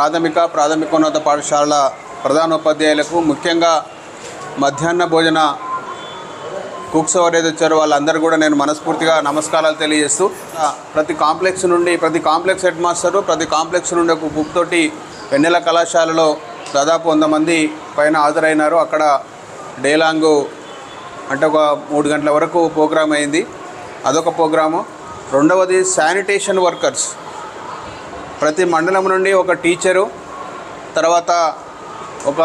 ప్రాథమిక ప్రాథమికోన్నత పాఠశాలల ప్రధానోపాధ్యాయులకు ముఖ్యంగా మధ్యాహ్న భోజన కుక్స్ ఎవరైతే వచ్చారో వాళ్ళందరూ కూడా నేను మనస్ఫూర్తిగా నమస్కారాలు తెలియజేస్తూ ప్రతి కాంప్లెక్స్ నుండి ప్రతి కాంప్లెక్స్ హెడ్ మాస్టరు ప్రతి కాంప్లెక్స్ నుండి ఒక బుక్ తోటి వెన్నెల కళాశాలలో దాదాపు వంద మంది పైన హాజరైనారు. అక్కడ డేలాంగు అంటే ఒక మూడు గంటల వరకు ప్రోగ్రామ్ అయింది. అదొక ప్రోగ్రాము. రెండవది శానిటేషన్ వర్కర్స్. ప్రతి మండలం నుండి ఒక టీచరు తర్వాత ఒక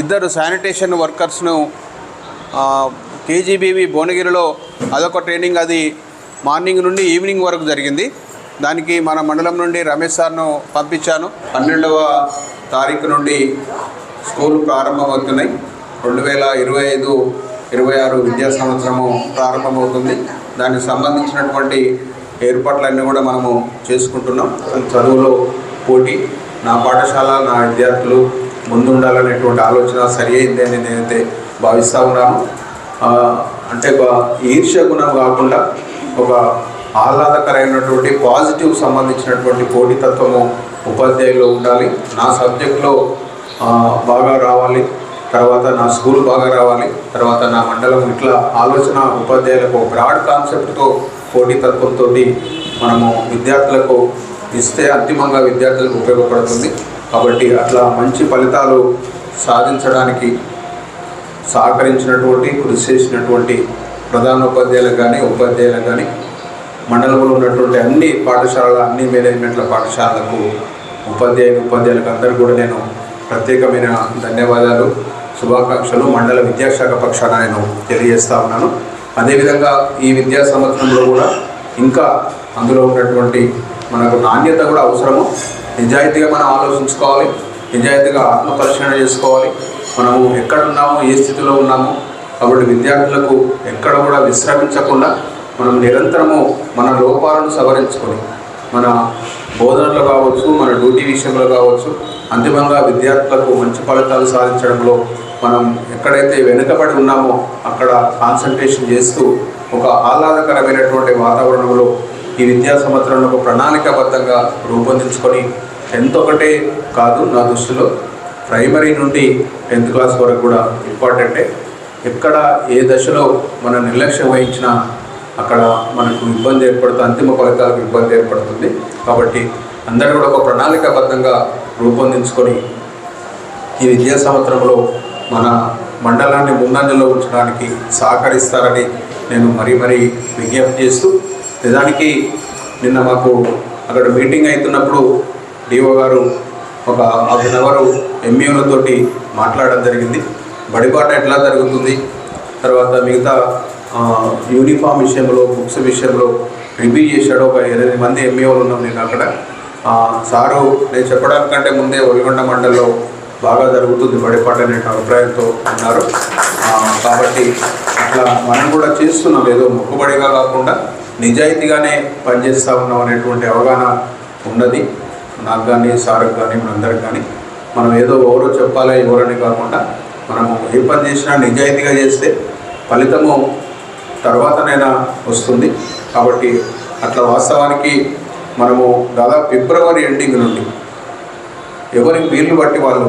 ఇద్దరు శానిటేషన్ వర్కర్స్ను కేజీబీవి భువనగిరిలో అదొక ట్రైనింగ్ అది మార్నింగ్ నుండి ఈవినింగ్ వరకు జరిగింది. దానికి మన మండలం నుండి రమేష్ సార్ను పంపించాను. పన్నెండవ తారీఖు నుండి స్కూల్ ప్రారంభమవుతున్నాయి. రెండు వేల ఇరవై ఐదు ఇరవై ఆరు విద్యా సంవత్సరము ప్రారంభమవుతుంది. దానికి సంబంధించినటువంటి ఏర్పాట్లన్నీ కూడా మనము చేసుకుంటున్నాం. చదువులో పోటీ. నా పాఠశాల నా విద్యార్థులు ముందుండాలనేటువంటి ఆలోచన సరి అయింది అని నేనైతే భావిస్తూ ఉన్నాను. అంటే ఒక ఈర్ష్య గుణం కాకుండా ఒక ఆహ్లాదకరమైనటువంటి పాజిటివ్ సంబంధించినటువంటి పోటీతత్వము ఉపాధ్యాయుల్లో ఉండాలి. నా సబ్జెక్ట్లో బాగా రావాలి. తర్వాత నా స్కూల్ బాగా రావాలి. తర్వాత నా మండలం ఇట్లా ఆలోచన ఉపాధ్యాయులకు బ్రాడ్ కాన్సెప్ట్తో పోటీతత్వంతో మనము విద్యార్థులకు ఇస్తే అంతిమంగా విద్యార్థులకు ఉపయోగపడుతుంది. కాబట్టి అట్లా మంచి ఫలితాలు సాధించడానికి సహకరించినటువంటి కృషి చేసినటువంటి ప్రధాన ఉపాధ్యాయులకు కానీ ఉపాధ్యాయులకు కానీ మండలంలో ఉన్నటువంటి అన్ని పాఠశాలల అన్ని మేనేజ్మెంట్ల పాఠశాలలకు ఉపాధ్యాయులు ఉపాధ్యాయులకు అందరూ కూడా నేను ప్రత్యేకమైన ధన్యవాదాలు శుభాకాంక్షలు. మండల విద్యాశాఖ పక్షాన నేను తెలియజేస్తా ఉన్నాను. అదేవిధంగా ఈ విద్యా సంవత్సరంలో కూడా ఇంకా అందులో ఉన్నటువంటి మనకు నాణ్యత కూడా అవసరము. నిజాయితీగా మనం ఆలోచించుకోవాలి. నిజాయితీగా ఆత్మపరిశీలన చేసుకోవాలి. మనము ఎక్కడ ఉన్నామో ఏ స్థితిలో ఉన్నామో కాబట్టి విద్యార్థులకు ఎక్కడ కూడా విశ్రమించకుండా మనం నిరంతరము మన లోపాలను సవరించుకొని మన బోధనలో కావచ్చు మన డ్యూటీ విషయంలో కావచ్చు అంతిమంగా విద్యార్థులకు మంచి ఫలితాలు సాధించడంలో మనం ఎక్కడైతే వెనుకబడి ఉన్నామో అక్కడ కాన్సన్ట్రేషన్ చేస్తూ ఒక ఆహ్లాదకరమైనటువంటి వాతావరణంలో ఈ విద్యా సంవత్సరంలో ఒక ప్రణాళికాబద్ధంగా రూపొందించుకొని టెన్త్ ఒకటే కాదు నా దృష్టిలో ప్రైమరీ నుండి టెన్త్ క్లాస్ వరకు కూడా ఇంపార్టెంటే ఎక్కడ ఏ దశలో మన నిర్లక్ష్యం వహించినా అక్కడ మనకు ఇబ్బంది ఏర్పడుతుంది అంతిమ ఫలితాలకు ఇబ్బంది ఏర్పడుతుంది. కాబట్టి అందరూ కూడా ఒక ప్రణాళికాబద్ధంగా రూపొందించుకొని ఈ విద్యా సంవత్సరంలో మన మండలాన్ని ముందంజలో ఉంచడానికి సహకరిస్తారని నేను మరీ మరీ విజ్ఞప్తి చేస్తూ నిజానికి నిన్న మాకు అక్కడ మీటింగ్ అవుతున్నప్పుడు డిఓ గారు ఒక హాఫ్ అన్ అవర్ ఎంఈఓలతోటి మాట్లాడడం జరిగింది. బడిబాట ఎట్లా జరుగుతుంది తర్వాత మిగతా యూనిఫామ్ విషయంలో బుక్స్ విషయంలో రివ్యూ చేశాడు. ఒక ఎనిమిది మంది ఎంఈఓలు ఉన్నాం నేను అక్కడ. సారు నేను చెప్పడానికంటే ముందే ఒలిగొండ మండలంలో బాగా జరుగుతుంది. బడిపాట అనే అభిప్రాయంతో ఉన్నారు. కాబట్టి అట్లా మనం కూడా చేస్తున్నాం. ఏదో మొక్కుబడిగా కాకుండా నిజాయితీగానే పనిచేస్తూ ఉన్నాం అనేటువంటి అవగాహన ఉన్నది. నాకు కానీ సార్కి కానీ మనందరికి కానీ మనం ఏదో ఎవరో చెప్పాలి ఎవరని కాకుండా మనము ఏ పని చేసినా నిజాయితీగా చేస్తే ఫలితము తర్వాతనైనా వస్తుంది. కాబట్టి అట్లా వాస్తవానికి మనము దాదాపు ఫిబ్రవరి ఎండింగ్ నుండి ఎవరి వీలు బట్టి వాళ్ళు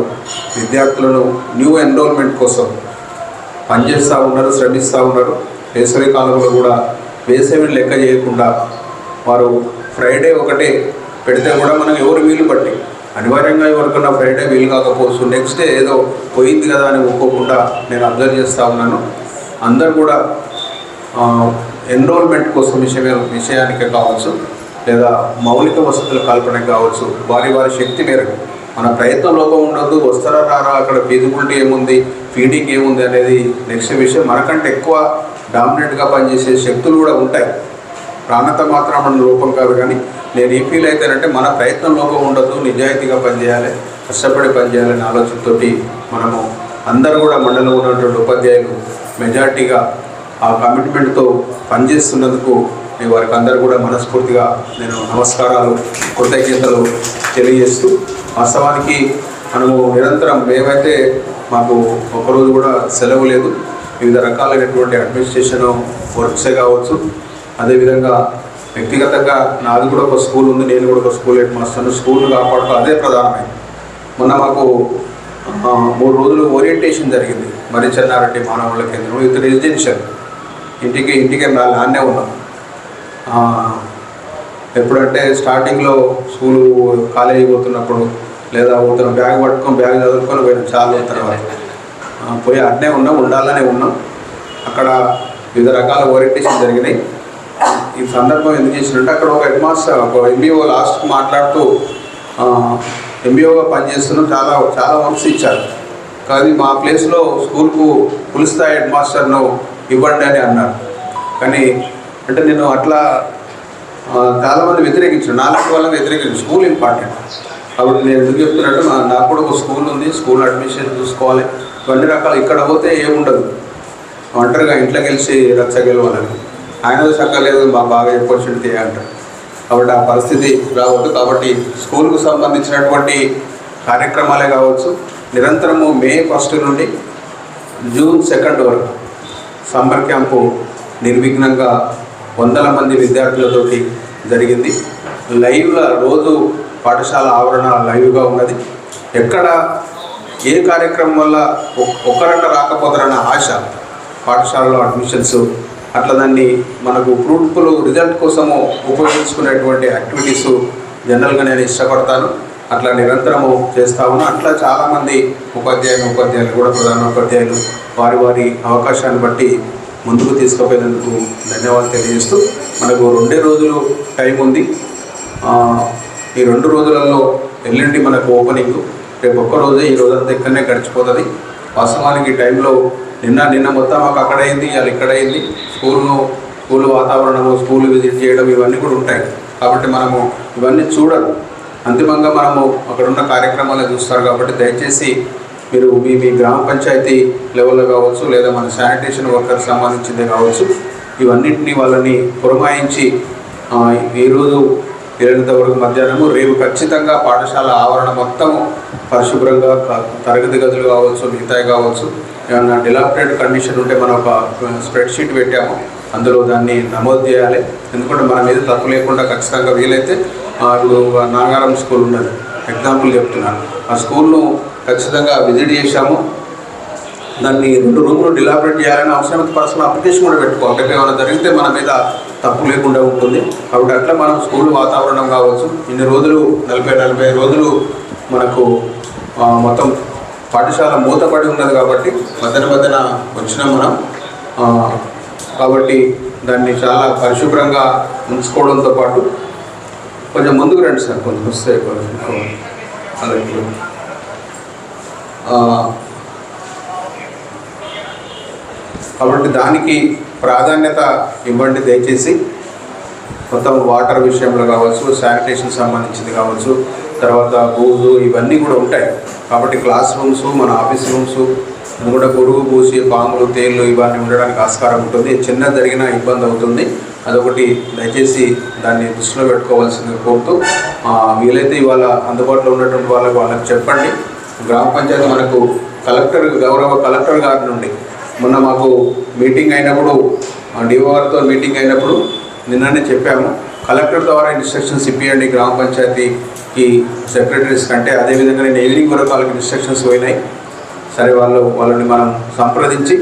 విద్యార్థులను న్యూ ఎన్రోల్మెంట్ కోసం పనిచేస్తూ ఉన్నారు శ్రమిస్తూ ఉన్నారు. వేసవి కాలంలో కూడా వేసవిని లెక్క చేయకుండా వారు ఫ్రైడే ఒకటే పెడితే కూడా మనం ఎవరు వీలు బట్టి అనివార్యంగా ఎవరికన్నా ఫ్రైడే వీలు కాకపోవచ్చు. నెక్స్ట్ డే ఏదో పోయింది కదా అని ఒప్పుకోకుండా నేను అబ్జర్వ్ చేస్తూ ఉన్నాను. అందరు కూడా ఎన్రోల్మెంట్ కోసం విషయమే విషయానికి కావచ్చు లేదా మౌలిక వసతుల కల్పన కావచ్చు వారి వారి శక్తి మేరకు. మన ప్రయత్నం లోపం ఉండదు వస్తారా రారా అక్కడ ఫీజిబిలిటీ ఏముంది ఫీడింగ్ ఏముంది అనేది నెక్స్ట్ విషయం. మనకంటే ఎక్కువ డామినెంట్గా పనిచేసే శక్తులు కూడా ఉంటాయి. ప్రాణత మాత్రం మన లోపం కాదు కానీ నేను ఏం ఫీల్ అవుతానంటే మన ప్రయత్నం లోపం ఉండదు నిజాయితీగా పనిచేయాలి కష్టపడి పనిచేయాలనే ఆలోచనతోటి మనము అందరూ కూడా మండలంలో ఉన్నటువంటి ఉపాధ్యాయులు మెజార్టీగా ఆ కమిట్మెంట్తో పనిచేస్తున్నందుకు నేను వారికి అందరూ కూడా మనస్ఫూర్తిగా నేను నమస్కారాలు కృతజ్ఞతలు తెలియజేస్తూ వాస్తవానికి మనము నిరంతరం మేమైతే మాకు ఒకరోజు కూడా సెలవు లేదు. వివిధ రకాలైనటువంటి అడ్మినిస్ట్రేషన్ వర్క్సే కావచ్చు. అదేవిధంగా వ్యక్తిగతంగా నాది కూడా ఒక స్కూల్ ఉంది నేను కూడా ఒక స్కూల్ హెడ్ మాస్టర్ను స్కూల్ కాపాడుతూ అదే ప్రధానమైంది మొన్న మాకు మూడు రోజులు ఓరియంటేషన్ జరిగింది. మరి చెన్నారెడ్డి మానవుల కేంద్రం విత్ రెసిడెన్షియల్. ఇంటికి ఇంటికి రాలి ఆన్నే ఉన్నాం ఎప్పుడంటే స్టార్టింగ్లో స్కూలు కాలేజీ పోతున్నప్పుడు లేదా పోతున్న బ్యాగ్ పట్టుకొని బ్యాగ్ చదువుకొని పోయిన చాలా తర్వాత. పోయి అట్నే ఉన్నాం ఉండాలనే ఉన్నాం. అక్కడ వివిధ రకాల ఓరియంటేషన్ జరిగినాయి. ఈ సందర్భం ఎందుకు చేసినట్టు అక్కడ ఒక హెడ్ మాస్టర్ ఒక ఎంబీఓ లాస్ట్ మాట్లాడుతూ ఎంబీఓగా పనిచేస్తున్నాం చాలా చాలా వర్క్స్ ఇచ్చారు. కానీ మా ప్లేస్లో స్కూల్కు ఫుల్ హెడ్మాస్టర్ను హెడ్ మాస్టర్ను ఇవ్వండి అని అన్నారు. కానీ అంటే నేను అట్లా చాలామంది వ్యతిరేకించాను నాలుగు వాళ్ళని వ్యతిరేకించు స్కూల్ ఇంపార్టెంట్. కాబట్టి నేను ఎందుకు చెప్తున్నట్టు నా- నాకు కూడా ఒక స్కూల్ ఉంది. స్కూల్ అడ్మిషన్ చూసుకోవాలి. ఇవన్నీ రకాలు ఇక్కడ పోతే ఏముండదు. ఒంటరిగా ఇంట్లో గెలిచి రచ్చగెలవాలని ఆయన చక్కలేదు మా బాగా చెప్పొచ్చింది అంటారు. కాబట్టి ఆ పరిస్థితి రావద్దు. కాబట్టి స్కూల్కు సంబంధించినటువంటి కార్యక్రమాలే కావచ్చు. నిరంతరము మే ఫస్ట్ నుండి జూన్ సెకండ్ వరకు సమ్మర్ క్యాంపు నిర్విఘ్నంగా వందల మంది విద్యార్థులతోటి జరిగింది. లైవ్గా రోజు పాఠశాల ఆవరణ లైవ్గా ఉన్నది. ఎక్కడ ఏ కార్యక్రమం వల్ల ఒ- ఒక్కరంట రాకపోతారన్న ఆశ పాఠశాలలో అడ్మిషన్స్ అట్లా దాన్ని మనకు ఫ్రూట్ఫుల్ రిజల్ట్ కోసము ఉపయోగించుకునేటువంటి యాక్టివిటీస్ జనరల్గా నేను ఇష్టపడతాను. అట్లా నిరంతరము చేస్తా ఉన్నా. అట్లా చాలామంది ఉపాధ్యాయులు ఉపాధ్యాయులు కూడా ప్రధాన ఉపాధ్యాయులు వారి వారి అవకాశాన్ని బట్టి ముందుకు తీసుకుపోయినందుకు ధన్యవాదాలు తెలియజేస్తూ మనకు రెండే రోజులు టైం ఉంది. ఈ రెండు రోజులలో ఎల్లుండి మనకు ఓపెనింగ్. రేపు ఒక్క రోజే ఈ రోజంతా ఇక్కడనే గడిచిపోతుంది. వాస్తవానికి టైంలో నిన్న నిన్న మొత్తం మాకు అక్కడ అయింది ఇక్కడైంది ఇక్కడ అయింది. స్కూల్ను స్కూల్ వాతావరణము స్కూల్ విజిట్ చేయడం ఇవన్నీ కూడా ఉంటాయి. కాబట్టి మనము ఇవన్నీ చూడదు అంతిమంగా మనము అక్కడ ఉన్న కార్యక్రమాలు చూస్తారు కాబట్టి దయచేసి మీరు మీ మీ గ్రామ పంచాయతీ లెవెల్లో కావచ్చు లేదా మన శానిటేషన్ వర్కర్ సంబంధించింది కావచ్చు ఇవన్నింటినీ వాళ్ళని పురమాయించి ఈరోజు ఏడంత వరకు మధ్యాహ్నము రేపు ఖచ్చితంగా పాఠశాల ఆవరణ మొత్తం పరిశుభ్రంగా తరగతి గదులు కావచ్చు మిగతాయి కావచ్చు ఏమన్నా డిలాప్టెడ్ కండిషన్ ఉంటే మనం ఒక స్ప్రెడ్ షీట్ పెట్టాము అందులో దాన్ని నమోదు చేయాలి. ఎందుకంటే మన మీద తప్పు లేకుండా ఖచ్చితంగా వీలైతే ఇప్పుడు నాగారం స్కూల్ ఉన్నది. ఎగ్జాంపుల్ చెప్తున్నాను ఆ స్కూల్ను ఖచ్చితంగా విజిట్ చేశాము. దాన్ని రెండు రూములు డిలాబరేట్ చేయాలని అవసరమైతే పర్సనల్ అప్లికేషన్ కూడా పెట్టుకోవాలి అంటే ఏమైనా జరిగితే మన మీద తప్పు లేకుండా ఉంటుంది. కాబట్టి అట్లా మనం స్కూల్ వాతావరణం కావచ్చు. ఇన్ని రోజులు నలభై నలభై రోజులు మనకు మొత్తం పాఠశాల మూతపడి ఉన్నది కాబట్టి మధ్యన మధ్యన వచ్చినాం మనం. కాబట్టి దాన్ని చాలా పరిశుభ్రంగా ఉంచుకోవడంతో పాటు కొంచెం ముందుకు రండి సార్ కొంచెం వస్తే కొంచెం అలాగే కాబట్టి దానికి ప్రాధాన్యత ఇవ్వండి దయచేసి. మొత్తం వాటర్ విషయంలో కావచ్చు శానిటేషన్ సంబంధించింది కావచ్చు తర్వాత బూజు ఇవన్నీ కూడా ఉంటాయి. కాబట్టి క్లాస్ రూమ్స్ మన ఆఫీస్ రూమ్స్ ఇది కూడా పూసి పాములు తేళ్ళు ఇవన్నీ ఉండడానికి ఆస్కారం ఉంటుంది. చిన్న జరిగిన ఇబ్బంది అవుతుంది. అదొకటి దయచేసి దాన్ని దృష్టిలో పెట్టుకోవాల్సింది కోరుతూ వీలైతే ఇవాళ అందుబాటులో ఉన్నటువంటి వాళ్ళకి వాళ్ళకి చెప్పండి. గ్రామ పంచాయతీ మనకు కలెక్టర్ గౌరవ కలెక్టర్ గారి నుండి మొన్న మాకు మీటింగ్ అయినప్పుడు డిఓఆర్తో మీటింగ్ అయినప్పుడు నిన్ననే చెప్పాము. కలెక్టర్ ద్వారా ఇన్స్ట్రక్షన్స్ ఇప్పియండి గ్రామ పంచాయతీకి సెక్రటరీస్ కంటే. అదేవిధంగా నేను ఈవినింగ్ వరకు వాళ్ళకి ఇన్స్ట్రక్షన్స్ పోయినాయి. సరే వాళ్ళు వాళ్ళని మనం సంప్రదించి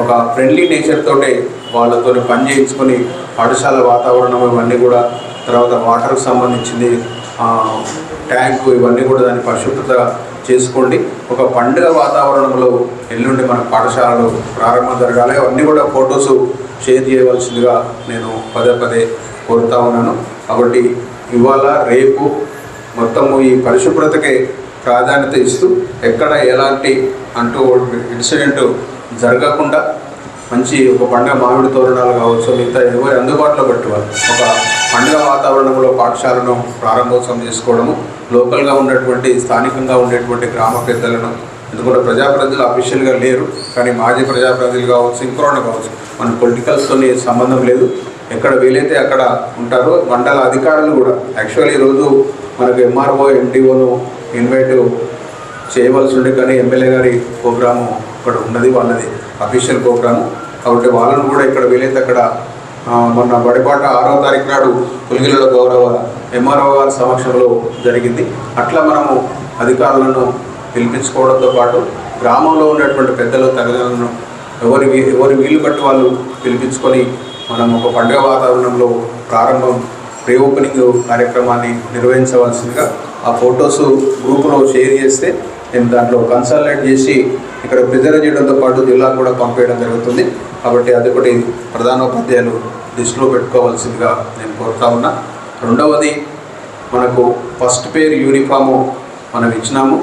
ఒక ఫ్రెండ్లీ నేచర్ తోటే వాళ్ళతో పని చేయించుకొని పాఠశాల వాతావరణం ఇవన్నీ కూడా తర్వాత వాటర్కి సంబంధించింది ట్యాంక్ ట్యాంకు ఇవన్నీ కూడా దాన్ని పరిశుభ్రత చేసుకోండి. ఒక పండుగ వాతావరణంలో ఎల్లుండి మన పాఠశాలలు ప్రారంభం జరగాలి. అవన్నీ కూడా ఫొటోస్ షేర్ చేయవలసిందిగా నేను పదే పదే కోరుతా ఉన్నాను. కాబట్టి ఇవాళ రేపు మొత్తము ఈ పరిశుభ్రతకే ప్రాధాన్యత ఇస్తూ ఎక్కడ ఎలాంటి అంటూ ఇన్సిడెంట్ జరగకుండా మంచి ఒక పండుగ మామిడి తోరణాలు కావచ్చు మిగతా ఏవో అందుబాటులో పెట్టుకోవాలి. ఒక పండుగ వాతావరణంలో పాఠశాలను ప్రారంభోత్సవం చేసుకోవడము లోకల్గా ఉన్నటువంటి స్థానికంగా ఉండేటువంటి గ్రామ పెద్దలను ఎందుకంటే ప్రజాప్రతినిధులు అఫీషియల్గా లేరు కానీ మాజీ ప్రజాప్రతినిధులు కావచ్చు ఇంకోరణ కావచ్చు మన పొలిటికల్స్తోని సంబంధం లేదు. ఎక్కడ వీలైతే అక్కడ ఉంటారో మండల అధికారులు కూడా యాక్చువల్లీ ఈరోజు మనకు ఎంఆర్ఓ ఎండిఓను ఇన్వైట్ చేయవలసి ఉండే కానీ ఎమ్మెల్యే గారి ప్రోగ్రాము అక్కడ ఉన్నది వాళ్ళది అఫీషియల్ ప్రోగ్రాము. కాబట్టి వాళ్ళను కూడా ఇక్కడ వీలైతే అక్కడ మొన్న బడిపాట ఆరో తారీఖు నాడు పులిగిలలో గౌరవ ఎంఆర్ఓ గారి సమక్షంలో జరిగింది. అట్లా మనము అధికారులను పిలిపించుకోవడంతో పాటు గ్రామంలో ఉన్నటువంటి పెద్దలు తల్లిదండ్రులను ఎవరి వీ- ఎవరి వీలు బట్టి వాళ్ళు పిలిపించుకొని మనం ఒక పండుగ వాతావరణంలో ప్రారంభం ప్రీ ఓపెనింగ్ కార్యక్రమాన్ని నిర్వహించవలసిందిగా ఆ ఫొటోస్ గ్రూపులో షేర్ చేస్తే నేను దాంట్లో కన్సల్టేట్ చేసి ఇక్కడ ప్రిజర్వ్ చేయడంతో పాటు జిల్లాకు కూడా పంపేయడం జరుగుతుంది. కాబట్టి అది ఒకటి ప్రధానోపాధ్యాయులు దృష్టిలో పెట్టుకోవాల్సిందిగా నేను కోరుతా ఉన్నా. రెండవది మనకు ఫస్ట్ పేర్ యూనిఫాము మనం ఇచ్చినాము.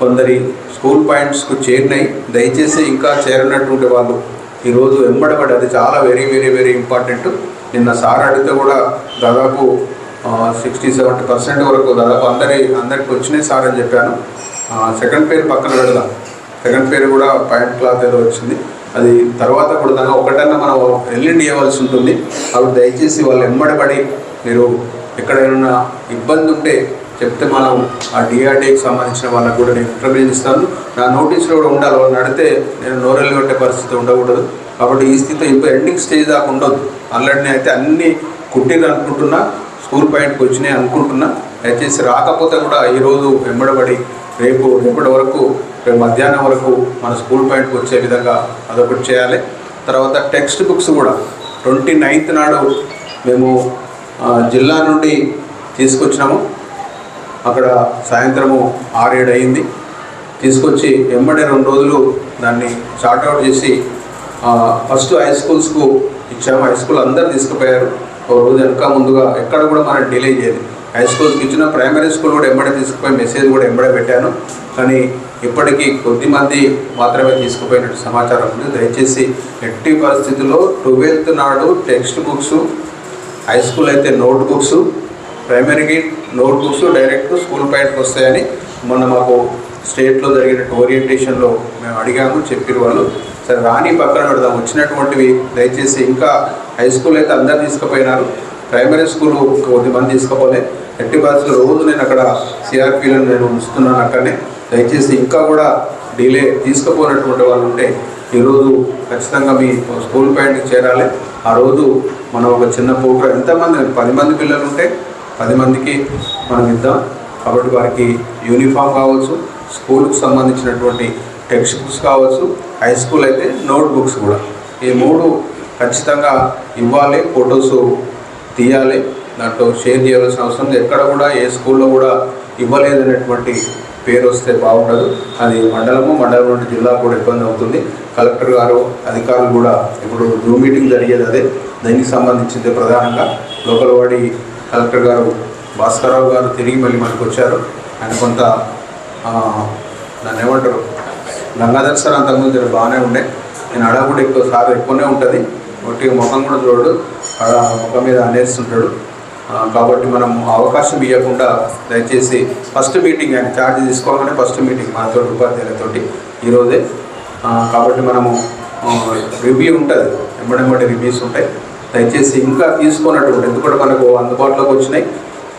కొందరి స్కూల్ పాయింట్స్కు చేరినాయి. దయచేసి ఇంకా చేరినటువంటి వాళ్ళు ఈరోజు వెంబడబడి అది చాలా వెరీ వెరీ వెరీ ఇంపార్టెంట్ నిన్న సార్ అడిగితే కూడా దాదాపు సిక్స్టీ సెవెంటీ పర్సెంట్ వరకు దాదాపు అందరి అందరికి వచ్చినాయి సార్ అని చెప్పాను. సెకండ్ పేరు పక్కన పెడదాం. సెకండ్ పేరు కూడా పాయింట్ క్లాత్ ఏదో వచ్చింది. అది తర్వాత కూడా దాన్ని ఒకటన్నా మనం ఎల్లుండి ఇవ్వాల్సి ఉంటుంది. కాబట్టి దయచేసి వాళ్ళు ఎమ్మడబడి మీరు ఎక్కడైనా ఇబ్బంది ఉంటే చెప్తే మనం ఆ డిఆర్డీకి సంబంధించిన వాళ్ళకు కూడా నేను ఇంటర్వ్యూ ఇస్తాను. నా నోటీసులు కూడా ఉండాలి. వాళ్ళు నడితే నేను నోరెల్లి ఉండే పరిస్థితి ఉండకూడదు. కాబట్టి ఈ స్థితి ఇప్పుడు ఎండింగ్ స్టేజ్ దాకా ఉండదు ఆల్రెడీ అయితే అన్ని కుట్టిన అనుకుంటున్నా. స్కూల్ పాయింట్కి వచ్చినాయి అనుకుంటున్నా. దయచేసి రాకపోతే కూడా ఈరోజు వెంబడబడి రేపు రేపటి వరకు రేపు మధ్యాహ్నం వరకు మన స్కూల్ పాయింట్కి వచ్చే విధంగా అదొకటి చేయాలి. తర్వాత టెక్స్ట్ బుక్స్ కూడా. ట్వంటీ నైన్త్ నాడు మేము జిల్లా నుండి తీసుకొచ్చినాము. అక్కడ సాయంత్రము ఆరేడు అయింది. తీసుకొచ్చి వెంబడే రెండు రోజులు దాన్ని షార్ట్అవుట్ చేసి ఫస్ట్ హై స్కూల్స్కు ఇచ్చాము. హై స్కూల్ అందరు తీసుకుపోయారు. ఒక రోజు వెనక ముందుగా ఎక్కడ కూడా మనం డిలే చేయలేదు. హై స్కూల్స్కి ఇచ్చిన ప్రైమరీ స్కూల్ కూడా ఎంబడే తీసుకుపోయి మెసేజ్ కూడా ఎంబడే పెట్టాను. కానీ ఇప్పటికీ కొద్ది మంది మాత్రమే తీసుకుపోయినట్టు సమాచారం ఉంది. దయచేసి ఎట్టి పరిస్థితుల్లో ట్వెల్త్ నాడు టెక్స్ట్ బుక్స్ హై స్కూల్ అయితే నోట్ బుక్స్ ప్రైమరీకి నోట్ బుక్స్ డైరెక్ట్ స్కూల్ పైకి వస్తాయని మొన్న మాకు స్టేట్లో జరిగిన ఓరియంటేషన్లో మేము అడిగాము. చెప్పిన వాళ్ళు. సరే రాని పక్కన పెడదాం. వచ్చినటువంటివి దయచేసి ఇంకా హై స్కూల్ అయితే అందరు తీసుకుపోయినారు. ప్రైమరీ స్కూల్ కొద్ది మంది తీసుకుపోలే ఎట్టి పరిస్థితులు రోజు నేను అక్కడ సిఆర్పీలను నేను ఉంచుతున్నాను అక్కడనే. దయచేసి ఇంకా కూడా డిలే తీసుకుపోయినటువంటి వాళ్ళు ఉంటే ఈరోజు ఖచ్చితంగా మీ స్కూల్ పాయింట్కి చేరాలి. ఆ రోజు మనం ఒక చిన్న ప్రోగ్రాం ఎంతమంది పది మంది పిల్లలు ఉంటే పది మందికి మనం ఇద్దాం. కాబట్టి వారికి యూనిఫామ్ కావచ్చు స్కూల్కి సంబంధించినటువంటి టెక్స్ట్ బుక్స్ కావచ్చు హై స్కూల్ అయితే నోట్ బుక్స్ కూడా. ఈ మూడు ఖచ్చితంగా ఇవ్వాలి. ఫొటోస్ తీయాలి. దాంట్లో షేర్ చేయవలసిన అవసరం లేదు. ఎక్కడ కూడా ఏ స్కూల్లో కూడా ఇవ్వలేదనేటువంటి పేరు వస్తే బాగుండదు. అది మండలము మండలం నుండి జిల్లా కూడా ఇబ్బంది అవుతుంది. కలెక్టర్ గారు అధికారులు కూడా ఇప్పుడు జూమ్ మీటింగ్ జరిగేది అదే. దానికి సంబంధించింది ప్రధానంగా. లోకల్ కలెక్టర్ గారు భాస్కరరావు గారు తిరిగి మళ్ళీ మనకు వచ్చారు. ఆయన కొంత నన్ను దాన్ని ఏమంటారు? గంగాధర్ సార్ అంతకుముందు బాగానే ఉండే. నేను అడగకుండా ఎక్కువ సార్ ఎక్కువనే ఉంటుంది. ఒకటి ముఖం కూడా చూడడు. అక్కడ ముఖం మీద అనేస్తుంటాడు. కాబట్టి మనం అవకాశం ఇవ్వకుండా దయచేసి ఫస్ట్ మీటింగ్ ఆయన ఛార్జ్ తీసుకోగానే ఫస్ట్ మీటింగ్ మనతో ఉపాధ్యాయులతోటి ఈరోజే కాబట్టి మనము రివ్యూ ఉంటుంది. ఎంబడెంబడి రివ్యూస్ ఉంటాయి. దయచేసి ఇంకా తీసుకున్నటువంటి ఎందుకంటే మనకు అందుబాటులోకి వచ్చినాయి.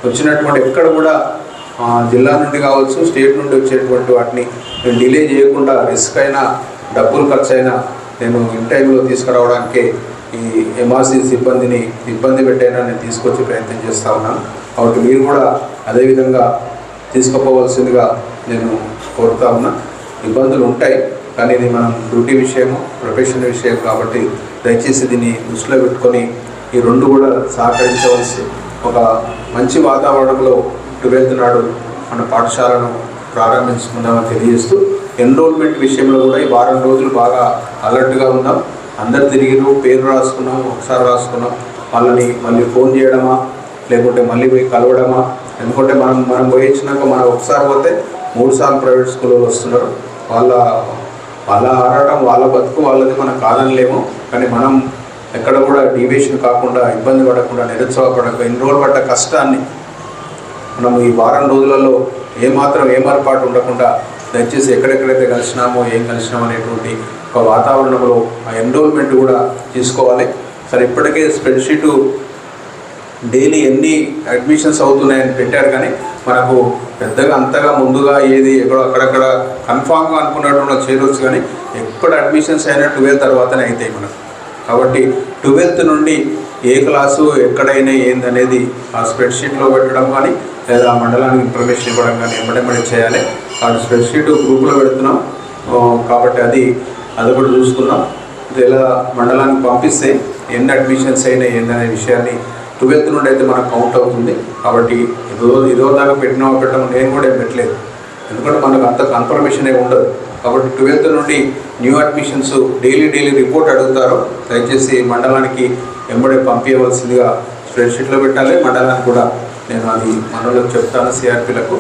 వచ్చినటువంటి ఎక్కడ కూడా జిల్లా నుండి కావచ్చు స్టేట్ నుండి వచ్చేటువంటి వాటిని నేను డిలే చేయకుండా రిస్క్ అయినా డబ్బులు ఖర్చు అయినా నేను ఇన్ టైంలో తీసుకురావడానికి ఈ ఎంఆర్సీ సిబ్బందిని ఇబ్బంది పెట్టైనా నేను తీసుకొచ్చే ప్రయత్నం చేస్తూ ఉన్నాను కాబట్టి మీరు కూడా అదేవిధంగా తీసుకుపోవాల్సిందిగా నేను కోరుతా ఉన్నా. ఇబ్బందులు ఉంటాయి కానీ ఇది మనం డ్యూటీ విషయము ప్రొఫెషన్ విషయం కాబట్టి దయచేసి దీన్ని దృష్టిలో పెట్టుకొని ఈ రెండు కూడా సహకరించవలసి ఒక మంచి వాతావరణంలో ట్వెల్త్ నాడు మన పాఠశాలను ప్రారంభించుకుందామని తెలియజేస్తూ ఎన్రోల్మెంట్ విషయంలో కూడా ఈ వారం రోజులు బాగా అలర్ట్గా ఉన్నాం అందరు తిరిగిరు పేరు రాసుకున్నాం ఒకసారి రాసుకున్నాం వాళ్ళని మళ్ళీ ఫోన్ చేయడమా? లేకుంటే మళ్ళీ పోయి కలవడమా? ఎందుకంటే మనం మనం పోయి మనం ఒకసారి పోతే మూడు సార్లు ప్రైవేట్ స్కూల్లో వస్తున్నారు. వాళ్ళ వాళ్ళ ఆడటం వాళ్ళ బతుకు వాళ్ళది మనం కాదనలేము. కానీ మనం ఎక్కడ కూడా డీవియేషన్ కాకుండా ఇబ్బంది పడకుండా నిరుత్సాహపడక ఇన్ని రోజులు పడ్డ కష్టాన్ని మనం ఈ వారం రోజులలో ఏమాత్రం ఏమరపాటు ఉండకుండా దయచేసి ఎక్కడెక్కడైతే కలిసినామో ఏం కలిసినామో అనేటువంటి ఒక వాతావరణంలో ఆ ఎన్రోల్మెంట్ కూడా తీసుకోవాలి. సరే ఇప్పటికే స్ప్రెడ్షీటు డైలీ ఎన్ని అడ్మిషన్స్ అవుతున్నాయని పెట్టారు కానీ మనకు పెద్దగా అంతగా ముందుగా ఏది ఎక్కడో అక్కడక్కడ కన్ఫామ్గా అనుకున్నటువంటి చేరొచ్చు కానీ ఎక్కడ అడ్మిషన్స్ అయినా ట్వెల్త్ తర్వాతనే అవుతాయి మనకు. కాబట్టి ట్వెల్త్ నుండి ఏ క్లాసు ఎక్కడైనా ఏందనేది ఆ స్ప్రెడ్షీట్లో పెట్టడం కానీ లేదా ఆ మండలానికి ఇన్ఫర్మేషన్ ఇవ్వడం కానీ ఎమ్మడెమ్మడి చేయాలి. ఆ స్ప్రెడ్షీట్ గ్రూప్లో పెడుతున్నాం. కాబట్టి అది అది కూడా చూసుకున్నాం ఇలా మండలానికి పంపిస్తే ఎన్ని అడ్మిషన్స్ అయినాయి ఏందనే విషయాన్ని ట్వెల్త్ నుండి అయితే మనకు కౌంట్ అవుతుంది. కాబట్టి ఇదో ఇదో దాకా పెట్టినా పెట్టడం నేను కూడా ఏం పెట్టలేదు. ఎందుకంటే మనకు అంత కన్ఫర్మేషన్ ఏ ఉండదు. కాబట్టి ట్వెల్త్ నుండి new admissions daily daily report అడుగుతారు. దయచేసి మండలానికి ఎంబడే పంపించవలసిందిగా స్ప్రెడ్షీట్లో పెట్టాలి. మండలానికి కూడా నేను అది మనలో చెప్తాను సిఆర్పీలకు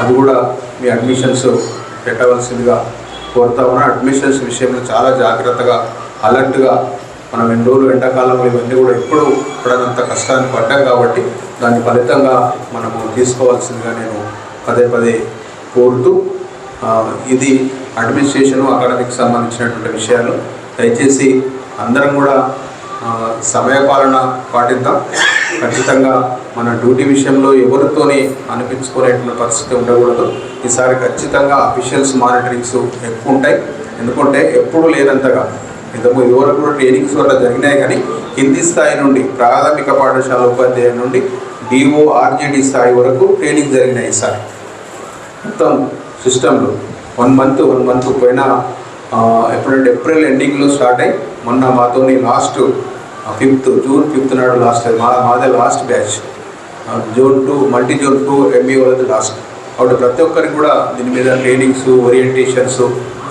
అది కూడా మీ అడ్మిషన్స్ పెట్టవలసిందిగా కోరుతా ఉన్నా. అడ్మిషన్స్ విషయంలో చాలా జాగ్రత్తగా అలర్ట్గా మనం ఎన్ని రోజులు ఎండాకాలంలో ఇవన్నీ కూడా ఎప్పుడు పడనంత కష్టాన్ని పడ్డాం కాబట్టి దాని ఫలితంగా మనము తీసుకోవాల్సిందిగా నేను పదే పదే కోరుతూ ఇది అడ్మినిస్ట్రేషను అకాడమిక్ సంబంధించినటువంటి విషయాలు. దయచేసి అందరం కూడా సమయపాలన పాటిద్దాం. ఖచ్చితంగా మన డ్యూటీ విషయంలో ఎవరితోనే అనిపించుకునేటువంటి పరిస్థితి ఉండకూడదు. ఈసారి ఖచ్చితంగా అఫీషియల్స్ మానిటరింగ్స్ ఎక్కువ ఉంటాయి. ఎందుకంటే ఎప్పుడు లేనంతగా. ఇంతకు ఇదివరకు కూడా ట్రైనింగ్స్ వల్ల జరిగినాయి కానీ కింది స్థాయి నుండి ప్రాథమిక పాఠశాల ఉపాధ్యాయుల నుండి డిఓ ఆర్జేడి స్థాయి వరకు ట్రైనింగ్ జరిగినాయి ఈసారి. మొత్తం సిస్టంలో వన్ మంత్ వన్ మంత్ పోయిన ఎప్పుడంటే ఏప్రిల్ ఎండింగ్లో స్టార్ట్ అయ్యి మొన్న మాతోని లాస్ట్ ఫిఫ్త్ జూన్ ఫిఫ్త్ నాడు లాస్ట్ మా మాదే last batch. Zone two multi zone two ME వాళ్ళది లాస్ట్ కాబట్టి ప్రతి ఒక్కరికి కూడా దీని మీద ట్రైనింగ్స్ ఓరియంటేషన్స్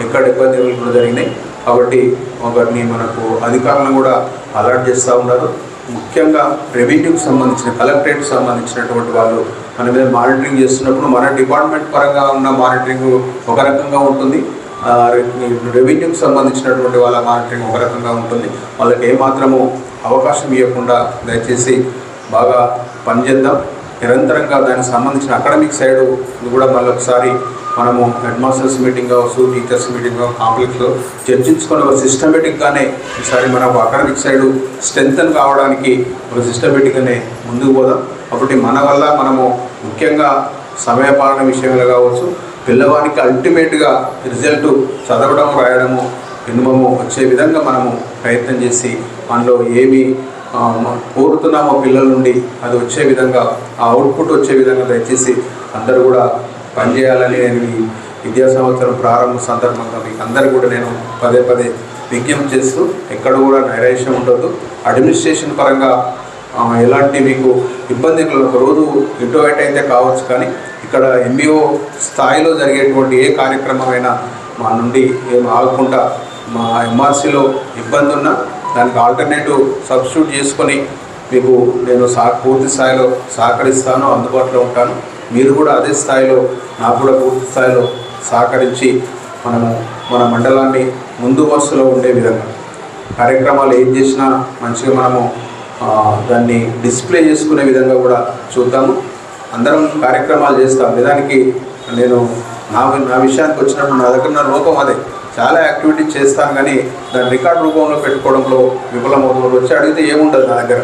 ఎక్కడ ఇబ్బంది కూడా జరిగినాయి. కాబట్టి ఒకరిని మనకు అధికారులను కూడా అలర్ట్ చేస్తూ ఉన్నారు. ముఖ్యంగా రెవెన్యూకి సంబంధించిన కలెక్టరేట్ సంబంధించినటువంటి వాళ్ళు మన మీద మానిటరింగ్ చేస్తున్నప్పుడు మన డిపార్ట్మెంట్ పరంగా ఉన్న మానిటరింగ్ ఒక రకంగా ఉంటుంది. రెవెన్యూకి సంబంధించినటువంటి వాళ్ళ మానిటరింగ్ ఒక రకంగా ఉంటుంది. వాళ్ళకి ఏమాత్రము అవకాశం ఇవ్వకుండా దయచేసి బాగా పనిచేద్దాం. నిరంతరంగా దానికి సంబంధించిన అకాడమిక్ సైడ్ కూడా మళ్ళీ ఒకసారి మనము హెడ్ మాస్టర్స్ మీటింగ్ కావచ్చు టీచర్స్ మీటింగ్ కాంప్లెక్స్లో చర్చించుకొని ఒక సిస్టమేటిక్గానే ఈసారి మనకు అకాడమిక్ సైడ్ స్ట్రెంగ్తన్ కావడానికి ఒక సిస్టమేటిక్గానే ముందుకు పోదాం. కాబట్టి మన వల్ల మనము ముఖ్యంగా సమయపాలన విషయంలో కావచ్చు పిల్లవానికి అల్టిమేట్గా రిజల్ట్ చదవడం రాయడము మినిమము వచ్చే విధంగా మనము ప్రయత్నం చేసి మనలో ఏమి కోరుతున్న మా పిల్లల నుండి. అది వచ్చే విధంగా ఆ అవుట్పుట్ వచ్చే విధంగా దయచేసి అందరూ కూడా పనిచేయాలని నేను ఈ విద్యా సంవత్సరం ప్రారంభ సందర్భంగా మీకు అందరు కూడా నేను పదే పదే విజ్ఞప్తి చేస్తూ ఎక్కడ కూడా నైరాశ్యం ఉండొద్దు. అడ్మినిస్ట్రేషన్ పరంగా ఎలాంటి మీకు ఇబ్బంది ఒక రోజు ఇంటోవేట్ అయితే కావచ్చు కానీ ఇక్కడ ఎంబీఓ స్థాయిలో జరిగేటువంటి ఏ కార్యక్రమమైనా మా నుండి ఏం ఆగకుండా మా ఎంఆర్సీలో ఇబ్బంది ఉన్నా దానికి ఆల్టర్నేటివ్ సబ్స్టిట్యూట్ చేసుకొని మీకు నేను సా పూర్తి స్థాయిలో సహకరిస్తాను అందుబాటులో ఉంటాను. మీరు కూడా అదే స్థాయిలో నాకు కూడా పూర్తి స్థాయిలో సహకరించి మనము మన మండలాన్ని ముందు వరుసలో ఉండే విధంగా కార్యక్రమాలు ఏం చేసినా మంచిగా మనము దాన్ని డిస్ప్లే చేసుకునే విధంగా కూడా చూద్దాము. అందరం కార్యక్రమాలు చేస్తాం. నిజానికి నేను నా నా విషయానికి వచ్చినప్పుడు నా దగ్గర నా లోపం అదే. చాలా యాక్టివిటీ చేస్తాను కానీ దాన్ని రికార్డ్ రూపంలో పెట్టుకోవడంలో విఫలమవుతున్నారు. వచ్చి అడిగితే ఏముండదు నా దగ్గర.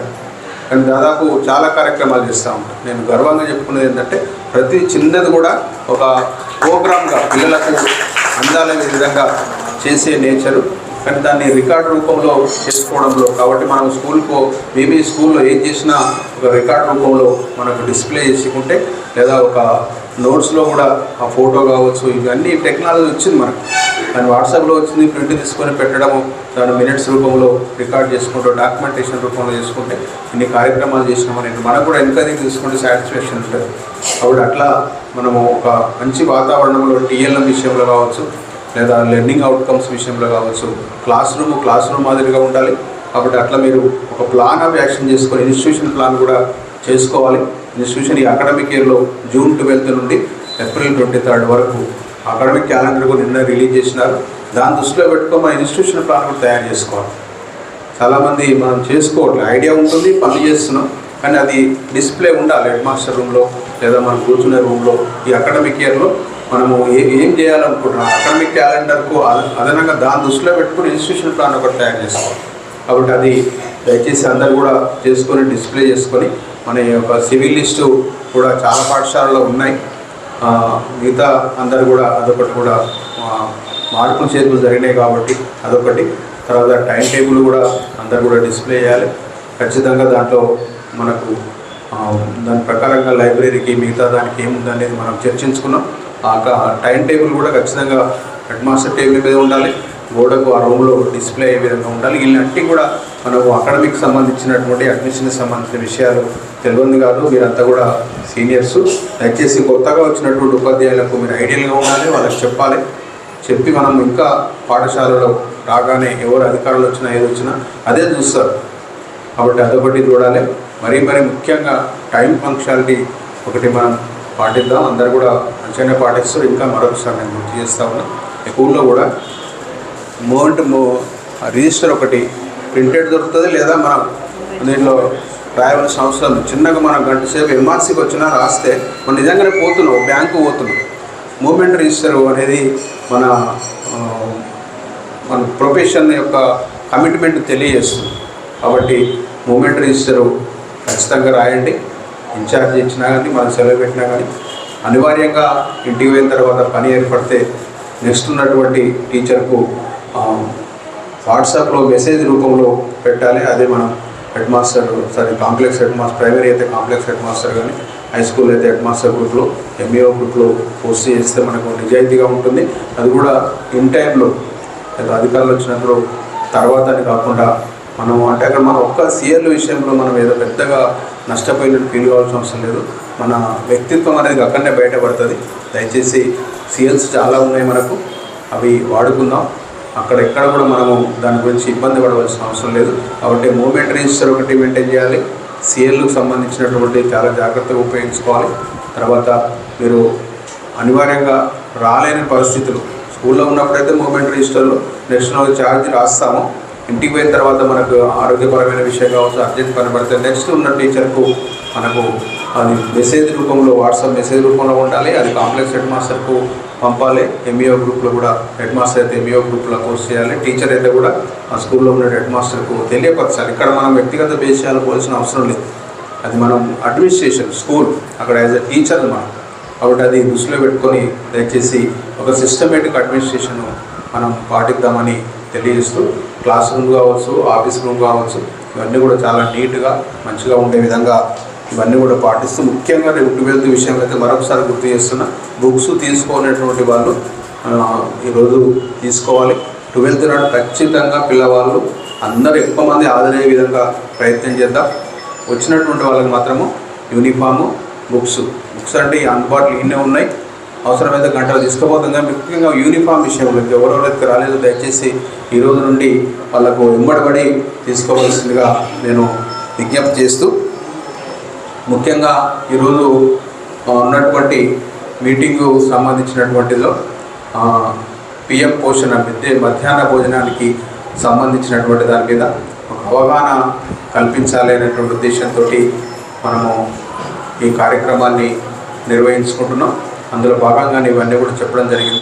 కానీ దాదాపు చాలా కార్యక్రమాలు చేస్తూ ఉంటాను. నేను గర్వంగా చెప్పుకునేది ఏంటంటే ప్రతి చిన్నది కూడా ఒక ప్రోగ్రామ్గా పిల్లలకు అందాలనే విధంగా చేసే నేచరు. కానీ దాన్ని రికార్డ్ రూపంలో చేసుకోవడంలో కాబట్టి మనం స్కూల్కు మేబీ స్కూల్లో ఏం చేసినా ఒక రికార్డ్ రూపంలో మనకు డిస్ప్లే చేసుకుంటే లేదా ఒక నోట్స్లో కూడా ఆ ఫోటో కావచ్చు ఇవన్నీ టెక్నాలజీ వచ్చింది మనకు. దాని వాట్సాప్లో వచ్చింది ప్రింట్ తీసుకొని పెట్టడము దాని మినిట్స్ రూపంలో రికార్డ్ చేసుకుంటూ డాక్యుమెంటేషన్ రూపంలో చేసుకుంటే ఇన్ని కార్యక్రమాలు చేసినామని మనకు కూడా ఎంకరేజ్ తీసుకుంటే సాటిస్ఫాక్షన్ ఉంటుంది. కాబట్టి అట్లా మనము ఒక మంచి వాతావరణంలో టీఎల్ఎం విషయంలో కావచ్చు లేదా లెర్నింగ్ అవుట్కమ్స్ విషయంలో కావచ్చు క్లాస్ రూమ్ క్లాస్ రూమ్ మాదిరిగా ఉండాలి. కాబట్టి అట్లా మీరు ఒక ప్లాన్ ఆఫ్ యాక్షన్ చేసుకొని ఇన్స్టిట్యూషన్ ప్లాన్ కూడా చేసుకోవాలి. ఇన్స్టిట్యూషన్ ఈ అకాడమిక్ ఇయర్లో జూన్ ట్వెల్త్ నుండి ఏప్రిల్ ట్వంటీ థర్డ్ వరకు అకాడమిక్ క్యాలెండర్ కూడా నిన్న రిలీజ్ చేసినారు. దాని దృష్టిలో పెట్టుకొని మన ఇన్స్టిట్యూషన్ ప్లాన్ కూడా తయారు చేసుకోవాలి. చాలామంది మనం చేసుకోవట్లేదు ఐడియా ఉంటుంది పనులు చేస్తున్నాం కానీ అది డిస్ప్లే ఉండాలి. హెడ్ మాస్టర్ రూమ్లో లేదా మనం కూర్చునే రూమ్లో ఈ అకాడమిక్ ఇయర్లో మనము ఏం ఏం చేయాలనుకుంటున్నాం? అకాడమిక్ క్యాలెండర్కు అదనంగా దాని దృష్టిలో పెట్టుకుని ఇన్స్టిట్యూషన్ ప్లాన్ ఒకటి తయారు చేస్తాం. కాబట్టి అది దయచేసి అందరు కూడా చేసుకొని డిస్ప్లే చేసుకొని మన యొక్క సివిల్ లిస్టు కూడా చాలా పాఠశాలలో ఉన్నాయి. మిగతా అందరు కూడా అదొకటి కూడా మార్పులు చేతులు జరిగినాయి కాబట్టి అదొకటి. తర్వాత టైం టేబుల్ కూడా అందరు కూడా డిస్ప్లే చేయాలి. ఖచ్చితంగా దాంట్లో మనకు దాని ప్రకారంగా లైబ్రరీకి మిగతా దానికి ఏముందనేది మనం చర్చించుకున్నాం. ఆ టైం టేబుల్ కూడా ఖచ్చితంగా హెడ్ మాస్టర్ టేబుల్ మీద ఉండాలి. గోడకు ఆ రూమ్లో డిస్ప్లే అయ్యే విధంగా ఉండాలి. ఇలాంటి కూడా మనకు అకాడమిక్ సంబంధించినటువంటి అడ్మిషన్కి సంబంధించిన విషయాలు తెలియదు కాదు. మీరంతా కూడా సీనియర్స్ దయచేసి కొత్తగా వచ్చినటువంటి ఉపాధ్యాయులకు మీరు ఐడియల్గా ఉండాలి. వాళ్ళకి చెప్పాలి. చెప్పి మనం ఇంకా పాఠశాలలో రాగానే ఎవరు అధికారులు వచ్చినా ఏది వచ్చినా అదే చూస్తారు. కాబట్టి అదొకటి చూడాలి. మరీ మరీ ముఖ్యంగా టైం ఫంక్షాలిటీ ఒకటి మనం పాటిద్దాం. అందరు కూడా మంచిగానే పాటిస్తారు. ఇంకా మరొకసారి నేను గుర్తు చేస్తా ఉన్నా ఊళ్ళో కూడా మోంట్ మో రిజిస్టర్ ఒకటి ప్రింటెడ్ దొరుకుతుంది. లేదా మనం దీంట్లో రాయవలసిన అవసరం చిన్నగా మనం గంట సేపు ఎంఆర్సీకి వచ్చినా రాస్తే మనం నిజంగానే పోతున్నాం. బ్యాంకు పోతున్నాం. మూమెంట్ రిజిస్టర్ అనేది మన మన ప్రొఫెషన్ యొక్క కమిట్మెంట్ తెలియజేస్తుంది. కాబట్టి మూమెంట్ రిజిస్టరు ఖచ్చితంగా రాయండి. ఇన్ఛార్జ్ ఇచ్చినా కానీ మనం సెలవు పెట్టినా కానీ అనివార్యంగా ఇంటికి పోయిన తర్వాత పని ఏర్పడితే నెక్స్ట్ ఉన్నటువంటి టీచర్కు వాట్సాప్లో మెసేజ్ రూపంలో పెట్టాలి. అదే మనం head master sorry complex head master primary అయితే కాంప్లెక్స్ హెడ్ మాస్టర్ కానీ హై స్కూల్ అయితే హెడ్ మాస్టర్ గ్రూప్లో ఎంఈఓ గ్రూప్లో పోస్ట్ చేస్తే మనకు నిజాయితీగా ఉంటుంది. అది కూడా ఇన్ టైంలో అధికారులు వచ్చినప్పుడు తర్వాత అని కాకుండా మనం అంటే అక్కడ మన ఒక్క సీఎల్ విషయంలో మనం ఏదో పెద్దగా నష్టపోయినట్టు ఫీల్ కావాల్సిన అవసరం లేదు. మన వ్యక్తిత్వం అనేది అక్కడనే బయటపడుతుంది. దయచేసి సీఎల్స్ చాలా ఉన్నాయి మనకు. అవి వాడుకుందాం. అక్కడ ఎక్కడ కూడా మనము దాని గురించి ఇబ్బంది పడవలసిన అవసరం లేదు. కాబట్టి మూమెంట్ రిజిస్టర్ ఒకటి మెయింటైన్ చేయాలి. సీఎల్కు సంబంధించినటువంటి చాలా జాగ్రత్తగా ఉపయోగించుకోవాలి. తర్వాత మీరు అనివార్యంగా రాలేని పరిస్థితులు. స్కూల్లో ఉన్నప్పుడైతే మూమెంట్ రిజిస్టర్లో నెక్స్ట్ ఛార్జ్ రాస్తాము. ఇంటికి పోయిన తర్వాత మనకు ఆరోగ్యపరమైన విషయం కావచ్చు అర్జెంట్ పని నెక్స్ట్ ఉన్న టీచర్కు మనకు అది మెసేజ్ రూపంలో వాట్సాప్ మెసేజ్ రూపంలో ఉండాలి. అది కాంప్లెక్స్ హెడ్ మాస్టర్కు పంపాలి. ఎంఈఓ గ్రూప్లో కూడా హెడ్ మాస్టర్ అయితే ఎంఈఓ గ్రూప్లో పోస్ట్ చేయాలి. టీచర్ అయితే కూడా ఆ స్కూల్లో ఉన్న హెడ్ మాస్టర్కు తెలియపరచాలి. ఇక్కడ మనం వ్యక్తిగత విషయాలు పోల్సిన అవసరం లేదు. అది మనం అడ్మినిస్ట్రేషన్ స్కూల్ అక్కడ యాజ్ అ టీచర్ మనం. కాబట్టి అది దృష్టిలో పెట్టుకొని దయచేసి ఒక సిస్టమేటిక్ అడ్మినిస్ట్రేషన్ మనం పాటిద్దామని తెలియజేస్తూ క్లాస్ రూమ్ కావచ్చు ఆఫీస్ రూమ్ కావచ్చు ఇవన్నీ కూడా చాలా నీట్గా మంచిగా ఉండే విధంగా ఇవన్నీ కూడా పాటిస్తూ ముఖ్యంగా రేపు ట్వెల్త్ విషయం అయితే మరొకసారి గుర్తు చేస్తున్నా బుక్స్ తీసుకోనటువంటి వాళ్ళు ఈరోజు తీసుకోవాలి. ట్వెల్త్ నాడు ఖచ్చితంగా పిల్లవాళ్ళు అందరూ ఎక్కువ మంది ఆదరయ్యే విధంగా ప్రయత్నం చేద్దాం. వచ్చినటువంటి వాళ్ళకి మాత్రము యూనిఫాము బుక్స్. బుక్స్ అంటే అందుబాటులో ఇన్నే ఉన్నాయి. అవసరమైతే గంటలు తీసుకుపోతాం ముఖ్యంగా యూనిఫామ్ విషయంలో ఎవరెవరైతే రాలేదో దయచేసి ఈ రోజు నుండి వాళ్ళకు వెంబడబడి తీసుకోవాల్సిందిగా నేను విజ్ఞప్తి చేస్తూ ముఖ్యంగా ఈరోజు ఉన్నటువంటి మీటింగు సంబంధించినటువంటిలో పిఎం పోషణ మిద్దే మధ్యాహ్న భోజనానికి సంబంధించినటువంటి దాని మీద ఒక అవగాహన కల్పించాలి అనేటువంటి ఉద్దేశంతో మనము ఈ కార్యక్రమాన్ని నిర్వహించుకుంటున్నాం. అందులో భాగంగానే ఇవన్నీ కూడా చెప్పడం జరిగింది.